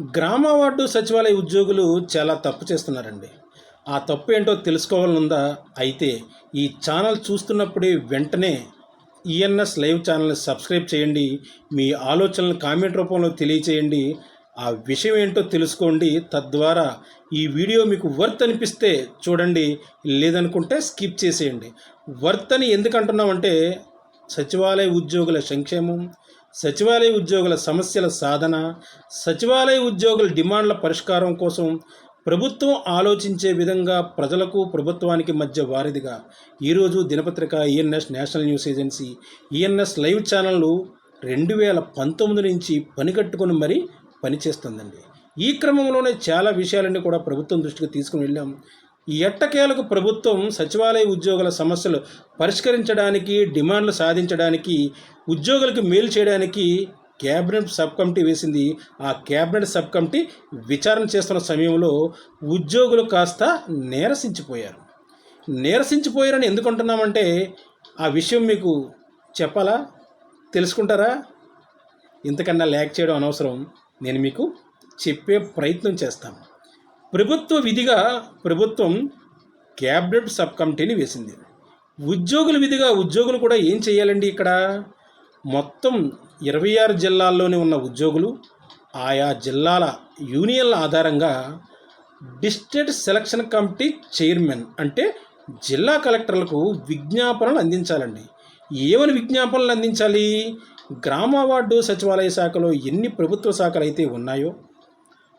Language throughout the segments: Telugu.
గ్రామ వార్డు సచివాలయ ఉద్యోగులు చాలా తప్పు చేస్తున్నారండి. ఆ తప్పు ఏంటో తెలుసుకోవాలనుందా? అయితే ఈ ఛానల్ చూస్తున్నప్పుడే వెంటనే ఈఎన్ఎస్ లైవ్ ఛానల్ని సబ్స్క్రైబ్ చేయండి. మీ ఆలోచనలు కామెంట్ రూపంలో తెలియచేయండి. ఆ విషయం ఏంటో తెలుసుకోండి. తద్వారా ఈ వీడియో మీకు వర్త్ అనిపిస్తే చూడండి. లేదనుకుంటే స్కిప్ చేసేయండి. వర్త్ అని ఎందుకు అంటున్నామంటే సచివాలయ ఉద్యోగుల సంక్షేమం సచివాలయ ఉద్యోగుల సమస్యల సాధన సచివాలయ ఉద్యోగుల డిమాండ్ల పరిష్కారం కోసం ప్రభుత్వం ఆలోచించే విధంగా ప్రజలకు ప్రభుత్వానికి మధ్య వారిదిగా ఈరోజు దినపత్రిక ENS national news agency ENS live ఛానళ్ళు రెండు వేల పంతొమ్మిది నుంచి పనికట్టుకుని మరీ పనిచేస్తుందండి. ఈ క్రమంలోనే చాలా విషయాలన్నీ కూడా ప్రభుత్వం దృష్టికి తీసుకుని వెళ్ళాం. ఈ ఎట్టకేలకు ప్రభుత్వం సచివాలయ ఉద్యోగుల సమస్యలు పరిష్కరించడానికి డిమాండ్లు సాధించడానికి ఉద్యోగులకు మేలు చేయడానికి క్యాబినెట్ సబ్ కమిటీ వేసింది. ఆ క్యాబినెట్ సబ్ కమిటీ విచారణ చేస్తున్న సమయంలో ఉద్యోగులు కాస్త నీరసించిపోయారు. నీరసించిపోయారని ఎందుకుంటున్నామంటే ఆ విషయం మీకు చెప్పాలా? తెలుసుకుంటారా? ఇంతకన్నా ల్యాక్ చేయడం అనవసరం. నేను మీకు చెప్పే ప్రయత్నం చేస్తాను. ప్రభుత్వ విధిగా ప్రభుత్వం క్యాబినెట్ సబ్ కమిటీని వేసింది. ఉద్యోగుల విధిగా ఉద్యోగులు కూడా ఏం చేయాలండి ఇక్కడ? మొత్తం ఇరవై ఆరు జిల్లాల్లోనే ఉన్న ఉద్యోగులు ఆయా జిల్లాల యూనియన్ల ఆధారంగా డిస్ట్రిక్ట్ సెలక్షన్ కమిటీ చైర్మన్ అంటే జిల్లా కలెక్టర్లకు విజ్ఞాపనలు అందించాలండి. ఏమని విజ్ఞాపనలు అందించాలి? గ్రామ వార్డు సచివాలయ శాఖలో ఎన్ని ప్రభుత్వ శాఖలు అయితే ఉన్నాయో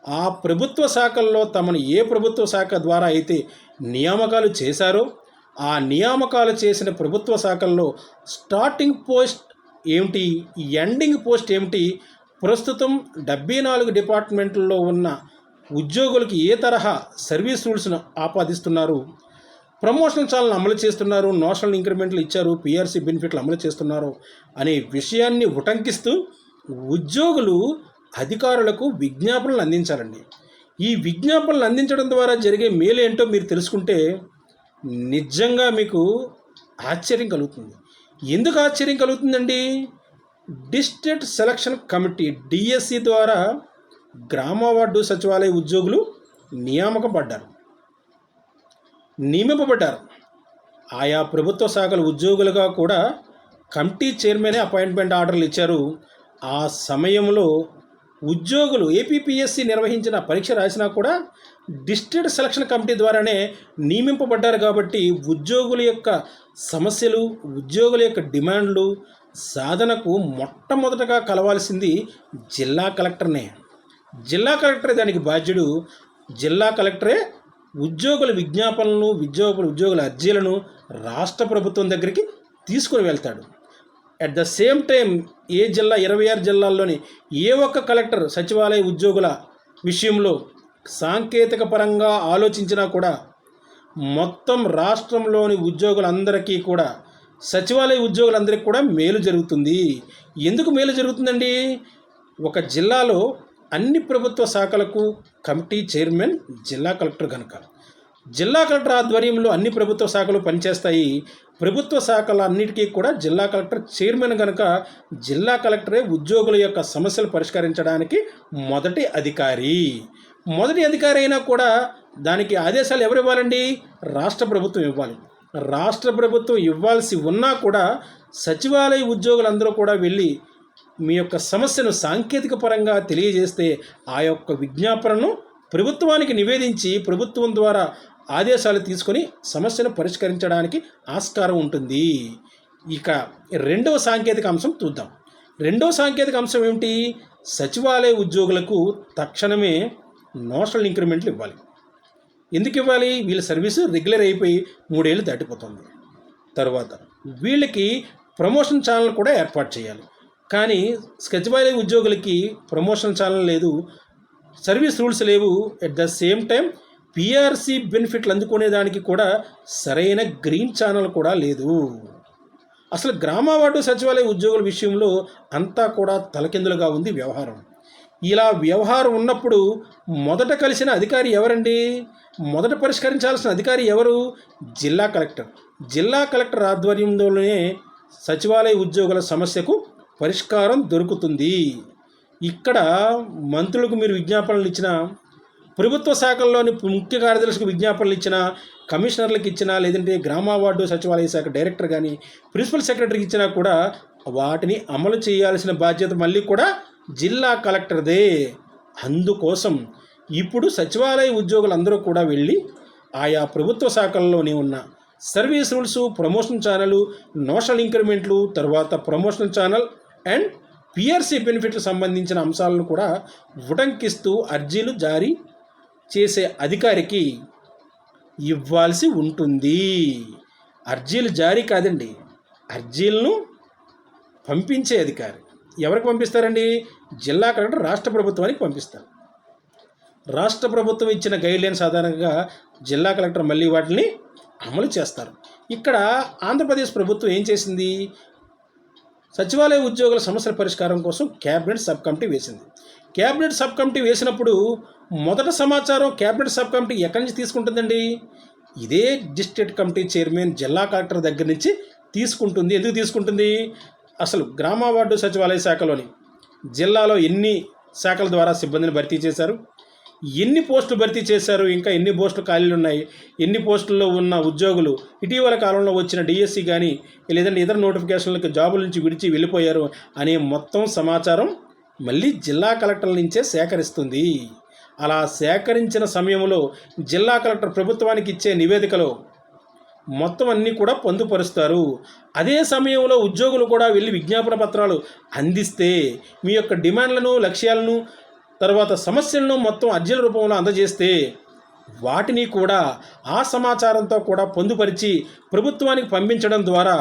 ఆ ప్రభుత్వ శాఖల్లో తమను ఏ ప్రభుత్వ శాఖ ద్వారా అయితే నియామకాలు చేశారో ఆ నియామకాలు చేసిన ప్రభుత్వ శాఖల్లో స్టార్టింగ్ పోస్ట్ ఏమిటి ఎండింగ్ పోస్ట్ ఏమిటి ప్రస్తుతం డెబ్బై నాలుగు డిపార్ట్మెంట్లలో ఉన్న ఉద్యోగులకు ఏ తరహా సర్వీస్ రూల్స్ను ఆపాదిస్తున్నారు? ప్రమోషన్ చాలను అమలు చేస్తున్నారు నోషనల్ ఇంక్రిమెంట్లు ఇచ్చారు పిఆర్సీ బెనిఫిట్లు అమలు చేస్తున్నారు అనే విషయాన్ని ఉటంకిస్తూ ఉద్యోగులు అధికారులకు విజ్ఞాపనలు అందించాలండి. ఈ విజ్ఞాపనలు అందించడం ద్వారా జరిగే మేలు ఏంటో మీరు తెలుసుకుంటే నిజంగా మీకు ఆశ్చర్యం కలుగుతుంది. ఎందుకు ఆశ్చర్యం కలుగుతుందండి? డిస్ట్రిక్ట్ సెలక్షన్ కమిటీ డిఎస్సి ద్వారా గ్రామ వార్డు సచివాలయ ఉద్యోగులు నియామకపడ్డారు నియమింపబడ్డారు. ఆయా ప్రభుత్వ శాఖల ఉద్యోగులుగా కూడా కమిటీ చైర్మనే అపాయింట్మెంట్ ఆర్డర్లు ఇచ్చారు. ఆ సమయంలో ఉద్యోగులు ఏపీపీఎస్సీ నిర్వహించిన పరీక్ష రాసినా కూడా డిస్ట్రిక్ట్ సెలక్షన్ కమిటీ ద్వారానే నియమింపబడ్డారు కాబట్టి ఉద్యోగుల యొక్క సమస్యలు ఉద్యోగుల యొక్క డిమాండ్లు సాధనకు మొట్టమొదటగా కలవాల్సింది జిల్లా కలెక్టర్నే. జిల్లా కలెక్టరే దానికి బాధ్యుడు. జిల్లా కలెక్టరే ఉద్యోగుల విజ్ఞాపనలను ఉద్యోగుల ఉద్యోగుల అర్జీలను రాష్ట్ర ప్రభుత్వం దగ్గరికి తీసుకుని వెళ్తాడు. అట్ ద సేమ్ టైం ఏ జిల్లా ఇరవై ఆరు జిల్లాల్లోని ఏ ఒక్క కలెక్టర్ సచివాలయ ఉద్యోగుల విషయంలో సాంకేతిక పరంగా ఆలోచించినా కూడా మొత్తం రాష్ట్రంలోని ఉద్యోగులందరికీ కూడా సచివాలయ ఉద్యోగులందరికీ కూడా మేలు జరుగుతుంది. ఎందుకు మేలు జరుగుతుందండి? ఒక జిల్లాలో అన్ని ప్రభుత్వ శాఖలకు కమిటీ చైర్మన్ జిల్లా కలెక్టర్ కనుక జిల్లా కలెక్టర్ ఆధ్వర్యంలో అన్ని ప్రభుత్వ శాఖలు పనిచేస్తాయి. ప్రభుత్వ శాఖల అన్నిటికీ కూడా జిల్లా కలెక్టర్ చైర్మన్ కనుక జిల్లా కలెక్టరే ఉద్యోగుల యొక్క సమస్యలు పరిష్కరించడానికి మొదటి అధికారి. మొదటి అధికారి అయినా కూడా దానికి ఆదేశాలు ఎవరు ఇవ్వాలండి? రాష్ట్ర ప్రభుత్వం ఇవ్వాలి. రాష్ట్ర ప్రభుత్వం ఇవ్వాల్సి ఉన్నా కూడా సచివాలయ ఉద్యోగులందరూ కూడా వెళ్ళి మీ యొక్క సమస్యను సాంకేతిక పరంగా తెలియజేస్తే ఆ యొక్క విజ్ఞాపనను ప్రభుత్వానికి నివేదించి ప్రభుత్వం ద్వారా ఆదేశాలు తీసుకొని సమస్యను పరిష్కరించడానికి ఆస్కారం ఉంటుంది. ఇక రెండవ సాంకేతిక అంశం చూద్దాం. రెండవ సాంకేతిక అంశం ఏమిటి? సచివాలయ ఉద్యోగులకు తక్షణమే నోషనల్ ఇంక్రిమెంట్లు ఇవ్వాలి. ఎందుకు ఇవ్వాలి? వీళ్ళ సర్వీసు రెగ్యులర్ అయిపోయి మూడేళ్ళు దాటిపోతుంది. తర్వాత వీళ్ళకి ప్రమోషన్ ఛానల్ కూడా ఏర్పాటు చేయాలి. కానీ సచివాలయ ఉద్యోగులకి ప్రమోషన్ ఛానల్ లేదు. సర్వీస్ రూల్స్ లేవు. At the same time PRC బెనిఫిట్లు అందుకునేదానికి కూడా సరైన గ్రీన్ ఛానల్ కూడా లేదు. అసలు గ్రామ వార్డు సచివాలయ ఉద్యోగుల విషయంలో అంతా కూడా తలకిందులుగా ఉంది వ్యవహారం. ఇలా వ్యవహారం ఉన్నప్పుడు మొదట కలిసిన అధికారి ఎవరండి? మొదట పరిష్కరించాల్సిన అధికారి ఎవరు? జిల్లా కలెక్టర్. జిల్లా కలెక్టర్ ఆధ్వర్యంలోనే సచివాలయ ఉద్యోగుల సమస్యకు పరిష్కారం దొరుకుతుంది. ఇక్కడ మంత్రులకు మీరు విజ్ఞాపనలు ఇచ్చిన ప్రభుత్వ శాఖల్లోని ముఖ్య కార్యదర్శికి విజ్ఞాపనలు ఇచ్చిన కమిషనర్లకు ఇచ్చినా లేదంటే గ్రామ వార్డు సచివాలయ శాఖ డైరెక్టర్ కానీ ప్రిన్సిపల్ సెక్రటరీకి ఇచ్చినా కూడా వాటిని అమలు చేయాల్సిన బాధ్యత మళ్ళీ కూడా జిల్లా కలెక్టర్దే. అందుకోసం ఇప్పుడు సచివాలయ ఉద్యోగులందరూ కూడా వెళ్ళి ఆయా ప్రభుత్వ శాఖల్లోనే ఉన్న service rules promotion channel notional ఇంక్రిమెంట్లు తర్వాత ప్రమోషన్ ఛానల్ అండ్ పిఆర్సీ బెనిఫిట్లకు సంబంధించిన అంశాలను కూడా ఉటంకిస్తూ అర్జీలు జారీ చేసే అధికారికి ఇవ్వాల్సి ఉంటుంది. అర్జీలు జారీ కాదండి. అర్జీలను పంపించే అధికారి. ఎవరికి పంపిస్తారండి? జిల్లా కలెక్టర్ రాష్ట్ర ప్రభుత్వానికి పంపిస్తారు. రాష్ట్ర ప్రభుత్వం ఇచ్చిన గైడ్లైన్స్ ఆధారంగా జిల్లా కలెక్టర్ మళ్ళీ వాటిని అమలు చేస్తారు. ఇక్కడ ఆంధ్రప్రదేశ్ ప్రభుత్వం ఏం చేసింది? సచివాలయ ఉద్యోగుల సమస్యల పరిష్కారం కోసం క్యాబినెట్ సబ్ కమిటీ వేసింది. క్యాబినెట్ సబ్ కమిటీ వేసినప్పుడు మొదట సమాచారం క్యాబినెట్ సబ్ కమిటీ ఎక్కడి నుంచి తీసుకుంటుందండి? ఇదే డిస్ట్రిక్ట్ కమిటీ చైర్మన్ జిల్లా కలెక్టర్ దగ్గర నుంచి తీసుకుంటుంది. ఎందుకు తీసుకుంటుంది? అసలు గ్రామ వార్డు సచివాలయ శాఖలోని జిల్లాలో ఎన్ని శాఖల ద్వారా సిబ్బందిని భర్తీ చేశారు? ఎన్ని పోస్టులు భర్తీ చేశారు? ఇంకా ఎన్ని పోస్టులు ఖాళీలు ఉన్నాయి? ఎన్ని పోస్టుల్లో ఉన్న ఉద్యోగులు? ఇటీవల కాలంలో వచ్చిన డిఎస్సి కానీ లేదంటే ఇతర నోటిఫికేషన్లకు జాబుల నుంచి విడిచి వెళ్ళిపోయారు అనే మొత్తం సమాచారం మళ్ళీ జిల్లా కలెక్టర్ల నుంచే సేకరిస్తుంది. అలా సేకరించిన సమయంలో జిల్లా కలెక్టర్ ప్రభుత్వానికి ఇచ్చే నివేదికలో మొత్తం అన్నీ కూడా పొందుపరుస్తారు. అదే సమయంలో ఉద్యోగులు కూడా వెళ్ళి విజ్ఞాపన పత్రాలు అందిస్తే మీ యొక్క డిమాండ్లను లక్ష్యాలను తర్వాత సమస్యలను మొత్తం అర్జీల రూపంలో అందజేస్తే వాటిని కూడా ఆ సమాచారంతో కూడా పొందుపరిచి ప్రభుత్వానికి పంపించడం ద్వారా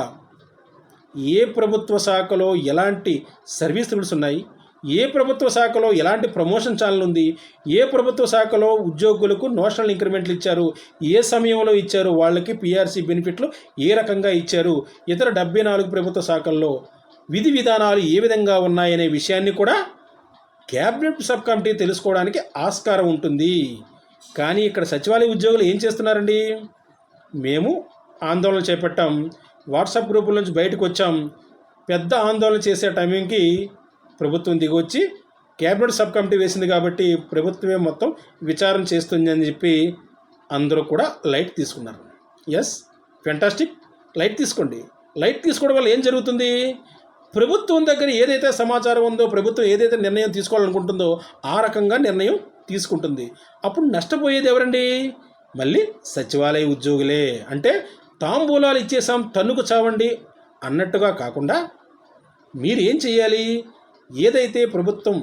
ఏ ప్రభుత్వ శాఖలో ఎలాంటి సర్వీస్ రూల్స్ ఉన్నాయి? ఏ ప్రభుత్వ శాఖలో ఎలాంటి ప్రమోషన్ ఛానల్ ఉంది? ఏ ప్రభుత్వ శాఖలో ఉద్యోగులకు నోషనల్ ఇంక్రిమెంట్లు ఇచ్చారు? ఏ సమయంలో ఇచ్చారు? వాళ్ళకి పిఆర్సీ బెనిఫిట్లు ఏ రకంగా ఇచ్చారు? ఇతర డెబ్బై నాలుగు ప్రభుత్వ శాఖల్లో విధి విధానాలు ఏ విధంగా ఉన్నాయనే విషయాన్ని కూడా క్యాబినెట్ సబ్ కమిటీ తెలుసుకోవడానికి ఆస్కారం ఉంటుంది. కానీ ఇక్కడ సచివాలయ ఉద్యోగులు ఏం చేస్తున్నారండి? మేము ఆందోళన చేపట్టాం. వాట్సాప్ గ్రూపుల నుంచి బయటకు వచ్చాం. పెద్ద ఆందోళన చేసే టైంకి ప్రభుత్వం దిగొచ్చి క్యాబినెట్ సబ్ కమిటీ వేసింది కాబట్టి ప్రభుత్వమే మొత్తం విచారణ చేస్తుంది అని చెప్పి అందరూ కూడా లైట్ తీసుకున్నారు. ఎస్ ఫెంటాస్టిక్ లైట్ తీసుకోండి. లైట్ తీసుకోవడం వల్ల ఏం జరుగుతుంది? ప్రభుత్వం దగ్గర ఏదైతే సమాచారం ఉందో ప్రభుత్వం ఏదైతే నిర్ణయం తీసుకోవాలనుకుంటుందో ఆ రకంగా నిర్ణయం తీసుకుంటుంది. అప్పుడు నష్టపోయేది ఎవరండి? మళ్ళీ సచివాలయ ఉద్యోగులే. అంటే తాంబూలాలు ఇచ్చేసాం తన్నుకు చావండి అన్నట్టుగా కాకుండా మీరు ఏం చేయాలి ఏదైతే ప్రభుత్వం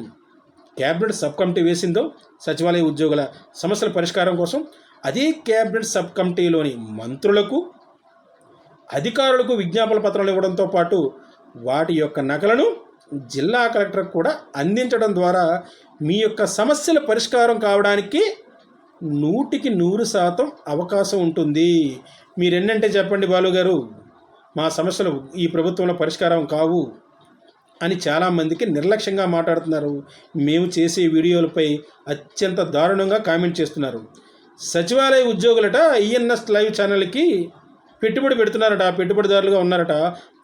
క్యాబినెట్ సబ్ కమిటీ వేసిందో సచివాలయ ఉద్యోగుల సమస్యల పరిష్కారం కోసం అదే క్యాబినెట్ సబ్ కమిటీలోని మంత్రులకు అధికారులకు విజ్ఞాపన పత్రాలు ఇవ్వడంతో పాటు వాటి యొక్క నకలను జిల్లా కలెక్టర్కి కూడా అందించడం ద్వారా మీ యొక్క సమస్యల పరిష్కారం కావడానికి నూటికి నూరు శాతం అవకాశం ఉంటుంది. మీరు ఎన్నంటే చెప్పండి బాలుగారు మా సమస్యలు ఈ ప్రభుత్వంలో పరిష్కారం కావు అని చాలామందికి నిర్లక్ష్యంగా మాట్లాడుతున్నారు. మేము చేసే వీడియోలపై అత్యంత దారుణంగా కామెంట్ చేస్తున్నారు. సచివాలయ ఉద్యోగులట ఈఎన్ఎస్ లైవ్ ఛానల్కి పెట్టుబడి పెడుతున్నారట పెట్టుబడిదారులుగా ఉన్నారట.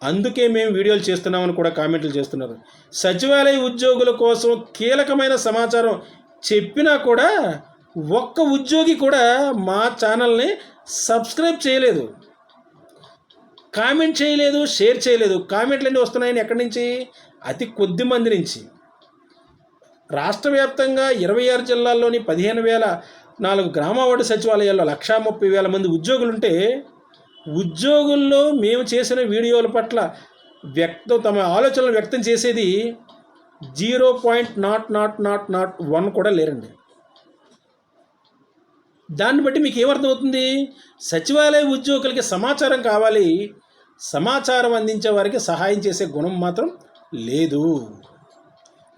అందుకే మేము వీడియోలు చేస్తున్నామని కూడా కామెంట్లు చేస్తున్నారు. సచివాలయ ఉద్యోగుల కోసం కీలకమైన సమాచారం చెప్పినా కూడా ఒక్క ఉద్యోగి కూడా మా ఛానల్ని సబ్స్క్రైబ్ చేయలేదు. కామెంట్ చేయలేదు షేర్ చేయలేదు. కామెంట్లు అన్నీ వస్తున్నాయని ఎక్కడి నుంచి? అతి కొద్ది మంది నుంచి. రాష్ట్ర వ్యాప్తంగా ఇరవై ఆరు జిల్లాల్లోని పదిహేను వేల నాలుగు గ్రామ వార్డు సచివాలయాల్లో లక్షా ముప్పై వేల మంది ఉద్యోగులుంటే ఉద్యోగుల్లో మేము చేసిన వీడియోల పట్ల వ్యక్తం తమ ఆలోచనలు వ్యక్తం చేసేది zero point nought nought nought nought one కూడా లేరండి. దాన్ని బట్టి మీకు ఏమర్థమవుతుంది? సచివాలయ ఉద్యోగులకి సమాచారం కావాలి. సమాచారం అందించే వారికి సహాయం చేసే గుణం మాత్రం లేదు.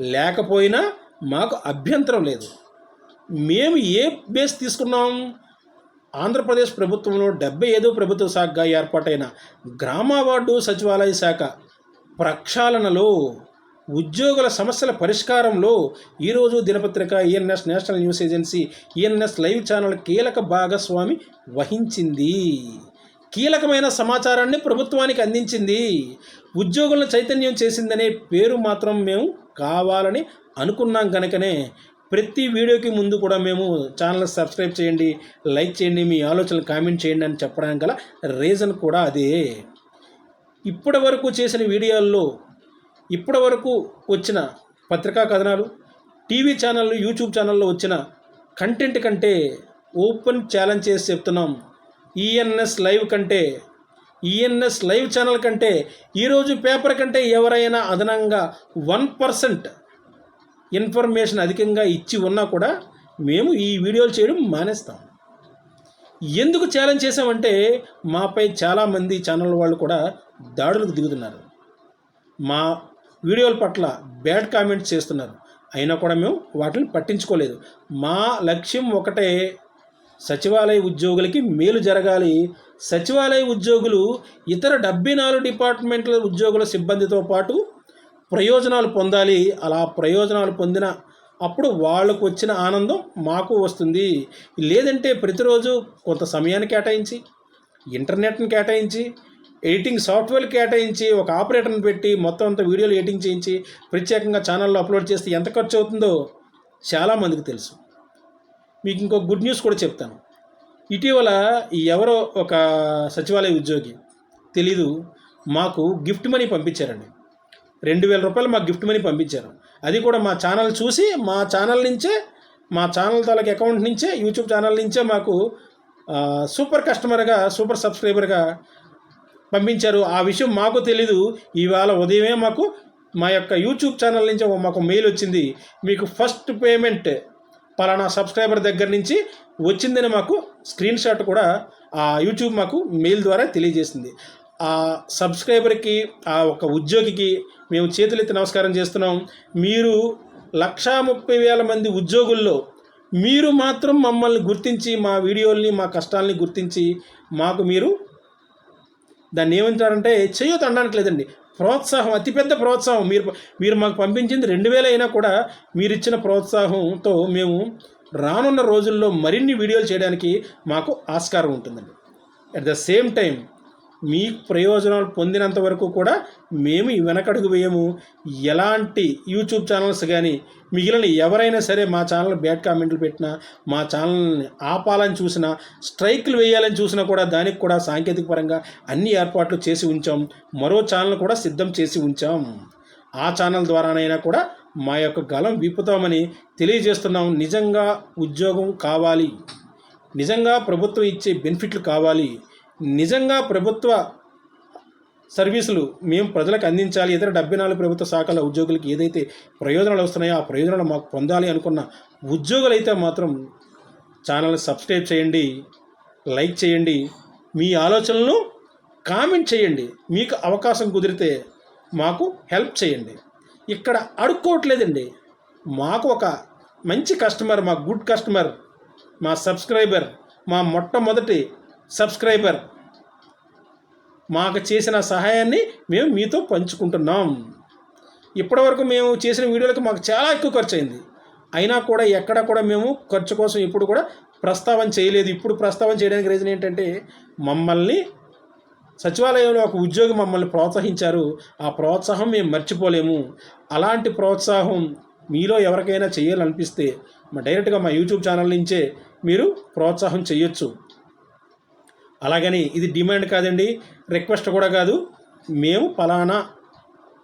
లేకపోయినా మాకు అభ్యంతరం లేదు. మేము ఏ బేస్ తీసుకున్నాం? ఆంధ్రప్రదేశ్ ప్రభుత్వంలో డెబ్బై ఐదో ప్రభుత్వ శాఖగా ఏర్పాటైన గ్రామవార్డు సచివాలయ శాఖ ప్రక్షాళనలో ఉద్యోగుల సమస్యల పరిష్కారంలో ఈరోజు దినపత్రిక ENS national news agency ENS live channel కీలక భాగస్వామి వహించింది. కీలకమైన సమాచారాన్ని ప్రభుత్వానికి అందించింది. ఉద్యోగులను చైతన్యం చేసిందనే పేరు మాత్రం మేము కావాలని అనుకున్నాం కనుకనే ప్రతి వీడియోకి ముందు కూడా మేము ఛానల్ సబ్స్క్రైబ్ చేయండి లైక్ చేయండి మీ ఆలోచనలు కామెంట్ చేయండి అని చెప్పడానికి గల రీజన్ కూడా అదే. ఇప్పటి వరకు చేసిన వీడియోల్లో ఇప్పటి వరకు వచ్చిన పత్రికా కథనాలు టీవీ ఛానళ్ళు యూట్యూబ్ ఛానల్లో వచ్చిన కంటెంట్ కంటే ఓపెన్ ఛాలెంజ్ చేసి చెప్తున్నాం. ఈఎన్ఎస్ లైవ్ కంటే ఈఎన్ఎస్ లైవ్ ఛానల్ కంటే ఈరోజు పేపర్ కంటే ఎవరైనా అదనంగా వన్ పర్సెంట్ ఇన్ఫర్మేషన్ అధికంగా ఇచ్చి ఉన్నా కూడా మేము ఈ వీడియోలు చేయడం మానేస్తాం. ఎందుకు ఛాలెంజ్ చేసామంటే మాపై చాలామంది ఛానల్ వాళ్ళు కూడా దాడులకు దిగుతున్నారు. మా వీడియోల పట్ల బ్యాడ్ కామెంట్స్ చేస్తున్నారు. అయినా కూడా మేము వాటిని పట్టించుకోలేదు. మా లక్ష్యం ఒకటే సచివాలయ ఉద్యోగులకి మేలు జరగాలి. సచివాలయ ఉద్యోగులు ఇతర డెబ్బై నాలుగు డిపార్ట్మెంట్ల ఉద్యోగుల సిబ్బందితో పాటు ప్రయోజనాలు పొందాలి. అలా ప్రయోజనాలు పొందిన అప్పుడు వాళ్ళకు వచ్చిన ఆనందం మాకు వస్తుంది. లేదంటే ప్రతిరోజు కొంత సమయాన్ని కేటాయించి ఇంటర్నెట్ని కేటాయించి ఎడిటింగ్ సాఫ్ట్వేర్ కేటాయించి ఒక ఆపరేటర్ని పెట్టి మొత్తం అంతా వీడియోలు ఎడిటింగ్ చేయించి ప్రత్యేకంగా ఛానల్లో అప్లోడ్ చేస్తే ఎంత ఖర్చు అవుతుందో చాలామందికి తెలుసు. మీకు ఇంకో గుడ్ న్యూస్ కూడా చెప్తాను. ఇటీవల ఎవరో ఒక సచివాలయ ఉద్యోగి తెలీదు మాకు గిఫ్ట్ మనీ పంపించారండి. రెండు వేల రూపాయలు మాకు గిఫ్ట్ మనీ పంపించారు. అది కూడా మా ఛానల్ చూసి మా ఛానల్ నుంచే మా ఛానల్ తాలూకు అకౌంట్ నుంచే యూట్యూబ్ ఛానల్ నుంచే మాకు సూపర్ కస్టమర్గా సూపర్ సబ్స్క్రైబర్గా పంపించారు. ఆ విషయం మాకు తెలీదు. ఇవాళ ఉదయమే మాకు మా యొక్క యూట్యూబ్ ఛానల్ నుంచి మాకు మెయిల్ వచ్చింది. మీకు ఫస్ట్ పేమెంట్ పలానా సబ్స్క్రైబర్ దగ్గర నుంచి వచ్చిందని మాకు స్క్రీన్ షాట్ కూడా ఆ యూట్యూబ్ మాకు మెయిల్ ద్వారా తెలియజేసింది. ఆ సబ్స్క్రైబర్కి ఆ ఒక ఉద్యోగికి మేము చేతులెత్తి నమస్కారం చేస్తున్నాం. మీరు లక్షా ముప్పై వేల మంది ఉద్యోగుల్లో మీరు మాత్రం మమ్మల్ని గుర్తించి మా వీడియోల్ని మా కష్టాలని గుర్తించి మాకు మీరు దాన్ని ఏమంటారంటే చేయొద్దు అనడానికి లేదండి. ప్రోత్సాహం అతిపెద్ద ప్రోత్సాహం. మీరు మీరు మాకు పంపించింది రెండు వేలు అయినా కూడా మీరు ఇచ్చిన ప్రోత్సాహంతో మేము రానున్న రోజుల్లో మరిన్ని వీడియోలు చేయడానికి మాకు ఆస్కారం ఉంటుందండి. అట్ ద సేమ్ టైం మీ ప్రయోజనాలు పొందినంత వరకు కూడా మేము వెనకడుగు వేయము. ఎలాంటి యూట్యూబ్ ఛానల్స్ కానీ మిగిలిన ఎవరైనా సరే మా ఛానల్ బ్యాడ్ కామెంట్లు పెట్టినా మా ఛానల్ని ఆపాలని చూసినా స్ట్రైక్లు వేయాలని చూసినా కూడా దానికి కూడా సాంకేతిక పరంగా అన్ని ఏర్పాట్లు చేసి ఉంచాం. మరో ఛానల్ కూడా సిద్ధం చేసి ఉంచాం. ఆ ఛానల్ ద్వారానైనా కూడా మా యొక్క గలం విప్పుతామని తెలియజేస్తున్నాం. నిజంగా ఉద్యోగం కావాలి. నిజంగా ప్రభుత్వం ఇచ్చే బెనిఫిట్లు కావాలి. నిజంగా ప్రభుత్వ సర్వీసులు మేము ప్రజలకు అందించాలి ఇతర డెబ్బై నాలుగు ప్రభుత్వ శాఖల ఉద్యోగులకి ఏదైతే ప్రయోజనాలు వస్తున్నాయో ఆ ప్రయోజనాలు మాకు పొందాలి అనుకున్న ఉద్యోగులైతే మాత్రం ఛానల్ని సబ్స్క్రైబ్ చేయండి లైక్ చేయండి మీ ఆలోచనలను కామెంట్ చేయండి. మీకు అవకాశం కుదిరితే మాకు హెల్ప్ చేయండి. ఇక్కడ అడుక్కోవట్లేదండి. మాకు ఒక మంచి కస్టమర్ మా గుడ్ కస్టమర్ మా సబ్స్క్రైబర్ మా మొట్టమొదటి సబ్స్క్రైబర్. మాకు చేసిన సహాయాన్ని మేము మీతో పంచుకుంటున్నాం. ఇప్పటివరకు మేము చేసిన వీడియోలకు మాకు చాలా ఎక్కువ ఖర్చు అయింది అయినా కూడా ఎక్కడ కూడా మేము ఖర్చు కోసం ఇప్పుడు కూడా ప్రస్తావన చేయలేదు. ఇప్పుడు ప్రస్తావన చేయడానికి రీజన్ ఏంటంటే మమ్మల్ని సచివాలయంలో ఒక ఉద్యోగి మమ్మల్ని ప్రోత్సహించారు. ఆ ప్రోత్సాహం మేము మర్చిపోలేము. అలాంటి ప్రోత్సాహం మీలో ఎవరికైనా చేయాలనిపిస్తే మా డైరెక్ట్గా మా యూట్యూబ్ ఛానల్ నుంచే మీరు ప్రోత్సాహం చేయొచ్చు. అలాగని ఇది డిమాండ్ కాదండి రిక్వెస్ట్ కూడా కాదు. మేము ఫలానా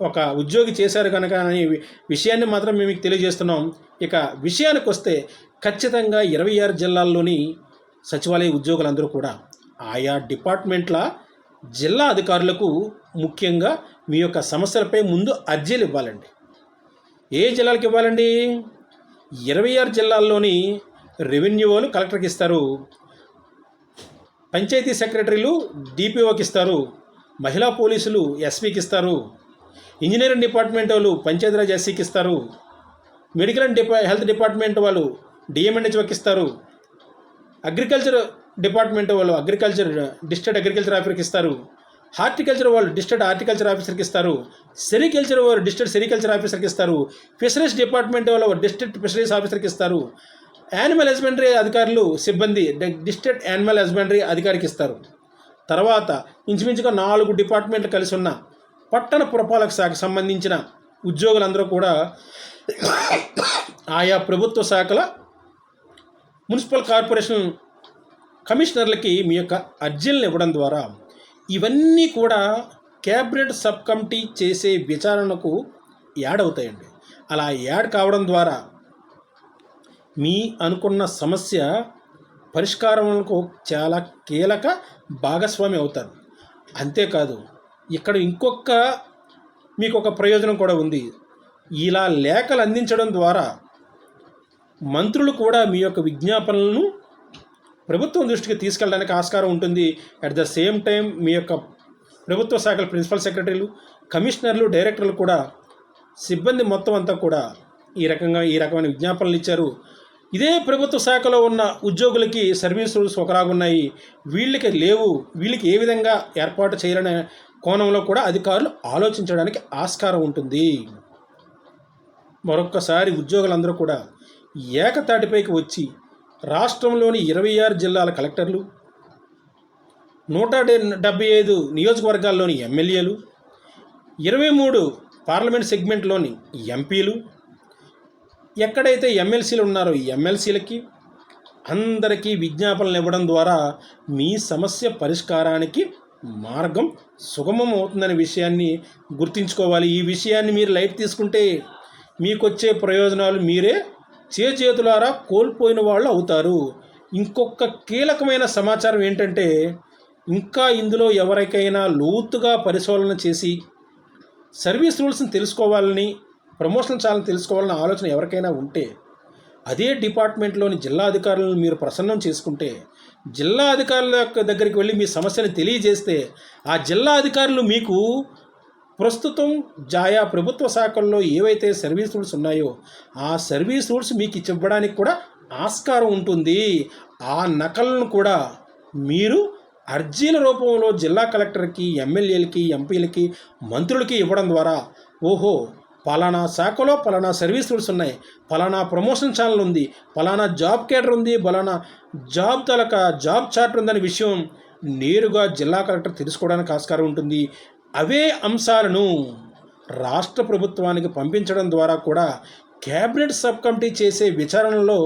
ఒక ఉద్యోగి చేశారు కనుక అనే విషయాన్ని మాత్రం మేము మీకు తెలియజేస్తున్నాం. ఇక విషయానికి వస్తే ఖచ్చితంగా ఇరవై ఆరు జిల్లాల్లోని సచివాలయ ఉద్యోగులందరూ కూడా ఆయా డిపార్ట్మెంట్ల జిల్లా అధికారులకు ముఖ్యంగా మీ యొక్క సమస్యలపై ముందు అర్జీలు ఇవ్వాలండి. ఏ జిల్లాలకు ఇవ్వాలండి? ఇరవై ఆరు జిల్లాల్లోని రెవెన్యూ వాళ్ళు కలెక్టర్కి ఇస్తారు. పంచాయతీ సెక్రటరీలు డిపిఓకి ఇస్తారు మహిళా పోలీసులు ఎస్పీకి ఇస్తారు ఇంజనీరింగ్ డిపార్ట్మెంట్ వాళ్ళు పంచాయతీరాజ్ ఎస్సీకి ఇస్తారు మెడికల్ అండ్ డిపా హెల్త్ డిపార్ట్మెంట్ వాళ్ళు డిఎంఎన్హెచ్ఓకి ఇస్తారు అగ్రికల్చర్ డిపార్ట్మెంట్ వాళ్ళు అగ్రికల్చర్ డిస్ట్రిక్ట్ అగ్రికల్చర్ ఆఫీసర్కి ఇస్తారు హార్టికల్చర్ వాళ్ళు డిస్ట్రిక్ట్ హార్టికల్చర్ ఆఫీసర్కి ఇస్తారు సెరికల్చర్ వాళ్ళు డిస్ట్రిక్ట్ సెరికల్చర్ ఆఫీసర్కి ఇస్తారు ఫిషరీస్ డిపార్ట్మెంట్ వాళ్ళు డిస్ట్రిక్ట్ ఫిషరీస్ ఆఫీసర్కి ఇస్తారు యానిమల్ హస్బెండరీ అధికారులు సిబ్బంది డిస్ట్రిక్ట్ యానిమల్ హస్బెండరీ అధికారికి ఇస్తారు. తర్వాత ఇంచుమించుగా నాలుగు డిపార్ట్మెంట్లు కలిసి ఉన్న పట్టణ పురపాలక శాఖకు సంబంధించిన ఉద్యోగులందరూ కూడా ఆయా ప్రభుత్వ శాఖల మున్సిపల్ కార్పొరేషన్ కమిషనర్లకి మీ యొక్క అర్జీలను ఇవ్వడం ద్వారా ఇవన్నీ కూడా క్యాబినెట్ సబ్ కమిటీ చేసే విచారణకు యాడ్ అవుతాయండి. అలా యాడ్ కావడం ద్వారా మీ అనుకున్న సమస్య పరిష్కారంకు చాలా కీలక భాగస్వామి అవుతారు. అంతేకాదు ఇక్కడ ఇంకొక మీకు ఒక ప్రయోజనం కూడా ఉంది. ఇలా లేఖలు అందించడం ద్వారా మంత్రులు కూడా మీ యొక్క విజ్ఞాపనలను ప్రభుత్వం దృష్టికి తీసుకెళ్ళడానికి ఆస్కారం ఉంటుంది. అట్ ద సేమ్ టైం మీ యొక్క ప్రభుత్వ శాఖల ప్రిన్సిపల్ సెక్రటరీలు కమిషనర్లు డైరెక్టర్లు కూడా సిబ్బంది మొత్తం అంతా కూడా ఈ రకంగా ఈ రకమైన విజ్ఞాపనలు ఇచ్చారు. ఇదే ప్రభుత్వ శాఖలో ఉన్న ఉద్యోగులకి సర్వీస్ రూల్స్ ఒకలాగున్నాయి. వీళ్ళకి లేవు. వీళ్ళకి ఏ విధంగా ఏర్పాటు చేయాలనే కోణంలో కూడా అధికారులు ఆలోచించడానికి ఆస్కారం ఉంటుంది. మరొక్కసారి ఉద్యోగులందరూ కూడా ఏకతాటిపైకి వచ్చి రాష్ట్రంలోని ఇరవై ఆరు జిల్లాల కలెక్టర్లు నూట డెబ్బై ఐదు నియోజకవర్గాల్లోని ఎమ్మెల్యేలు ఇరవై మూడు పార్లమెంట్ సెగ్మెంట్లోని ఎంపీలు ఎక్కడైతే ఎమ్మెల్సీలు ఉన్నారో ఈ ఎమ్మెల్సీలకి అందరికీ విజ్ఞాపనలు ఇవ్వడం ద్వారా మీ సమస్య పరిష్కారానికి మార్గం సుగమం అవుతుందనే విషయాన్ని గుర్తుంచుకోవాలి. ఈ విషయాన్ని మీరు లైట్ తీసుకుంటే మీకు వచ్చే ప్రయోజనాలు మీరే చేతులారా కోల్పోయిన వాళ్ళు అవుతారు. ఇంకొక కీలకమైన సమాచారం ఏంటంటే ఇంకా ఇందులో ఎవరికైనా లోతుగా పరిశోధన చేసి సర్వీస్ రూల్స్ని తెలుసుకోవాలని ప్రమోషన్ చాలని తెలుసుకోవాలన్న ఆలోచన ఎవరికైనా ఉంటే అదే డిపార్ట్మెంట్లోని జిల్లా అధికారులను మీరు ప్రసన్నం చేసుకుంటే జిల్లా అధికారుల యొక్క దగ్గరికి వెళ్ళి మీ సమస్యను తెలియజేస్తే ఆ జిల్లా అధికారులు మీకు ప్రస్తుతం జాయా ప్రభుత్వ శాఖల్లో ఏవైతే సర్వీస్ రూల్స్ ఉన్నాయో ఆ సర్వీస్ రూల్స్ మీకు ఇవ్వడానికి కూడా ఆస్కారం ఉంటుంది. ఆ నకలను కూడా మీరు అర్జీల రూపంలో జిల్లా కలెక్టర్కి ఎమ్మెల్యేలకి ఎంపీలకి మంత్రులకి ఇవ్వడం ద్వారా ఓహో పలానా శాఖలో పలానా సర్వీస్ రూల్స్ ఉన్నాయి పలానా ప్రమోషన్ ఛానల్ ఉంది. పలానా జాబ్ కేటర్ ఉంది. పలానా జాబ్ తలక జాబ్ చార్టర్ ఉందనే విషయం నేరుగా జిల్లా కలెక్టర్ తెలుసుకోవడానికి ఆస్కారం ఉంటుంది. అవే అంశాలను రాష్ట్ర ప్రభుత్వానికి పంపించడం ద్వారా కూడా క్యాబినెట్ సబ్ కమిటీ చేసే విచారణలో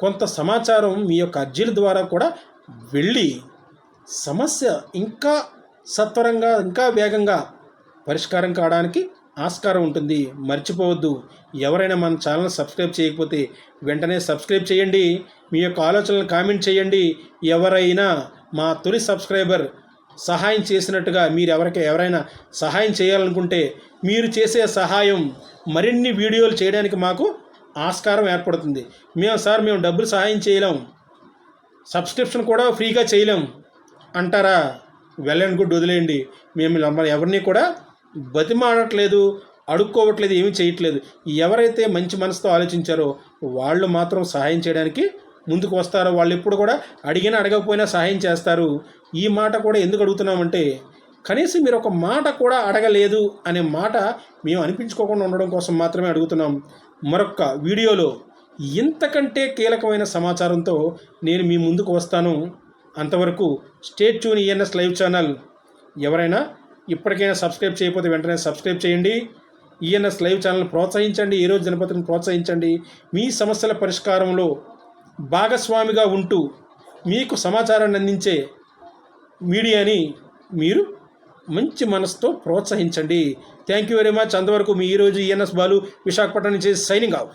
కొంత సమాచారం మీ యొక్క అర్జీల ద్వారా కూడా వెళ్ళి సమస్య ఇంకా సత్వరంగా ఇంకా వేగంగా పరిష్కారం కావడానికి ఆస్కారం ఉంటుంది. మర్చిపోవద్దు. ఎవరైనా మన ఛానల్ సబ్స్క్రైబ్ చేయకపోతే వెంటనే సబ్స్క్రైబ్ చేయండి. మీ యొక్క ఆలోచనలు కామెంట్ చేయండి. ఎవరైనా మా తొలి సబ్స్క్రైబర్ సహాయం చేసినట్టుగా మీరు ఎవరికి ఎవరైనా సహాయం చేయాలనుకుంటే మీరు చేసే సహాయం మరిన్ని వీడియోలు చేయడానికి మాకు ఆస్కారం ఏర్పడుతుంది. మేము సార్ మేము డబ్బులు సహాయం చేయలేం. సబ్స్క్రిప్షన్ కూడా ఫ్రీగా చేయలేం. అంటారా? వెల్ అండ్ గుడ్ వదిలేయండి. మేము ఎవరిని కూడా బతిమాడట్లేదు అడుక్కోవట్లేదు ఏమీ చేయట్లేదు. ఎవరైతే మంచి మనసుతో ఆలోచించారో వాళ్ళు మాత్రం సహాయం చేయడానికి ముందుకు వస్తారో. వాళ్ళు ఎప్పుడు కూడా అడిగినా అడగకపోయినా సహాయం చేస్తారు. ఈ మాట కూడా ఎందుకు అడుగుతున్నామంటే కనీసం మీరు ఒక మాట కూడా అడగలేదు అనే మాట మేము అనిపించుకోకుండా ఉండడం కోసం మాత్రమే అడుగుతున్నాం. మరొక వీడియోలో ఇంతకంటే కీలకమైన సమాచారంతో నేను మీ ముందుకు వస్తాను. అంతవరకు state tune ENS live channel ఎవరైనా ఇప్పటికైనా సబ్స్క్రైబ్ చేయకపోతే వెంటనే సబ్స్క్రైబ్ చేయండి. ఈఎన్ఎస్ లైవ్ ఛానల్ ప్రోత్సహించండి. ఈరోజు దినపత్రిని ప్రోత్సహించండి. మీ సమస్యల పరిష్కారంలో భాగస్వామిగా ఉంటూ మీకు సమాచారాన్ని అందించే మీడియాని మీరు మంచి మనసుతో ప్రోత్సహించండి. థ్యాంక్ యూ వెరీ మచ్ అంతవరకు మీ ఈరోజు ఈఎన్ఎస్ బాలు విశాఖపట్నం నుంచి సైనింగ్ ఆఫ్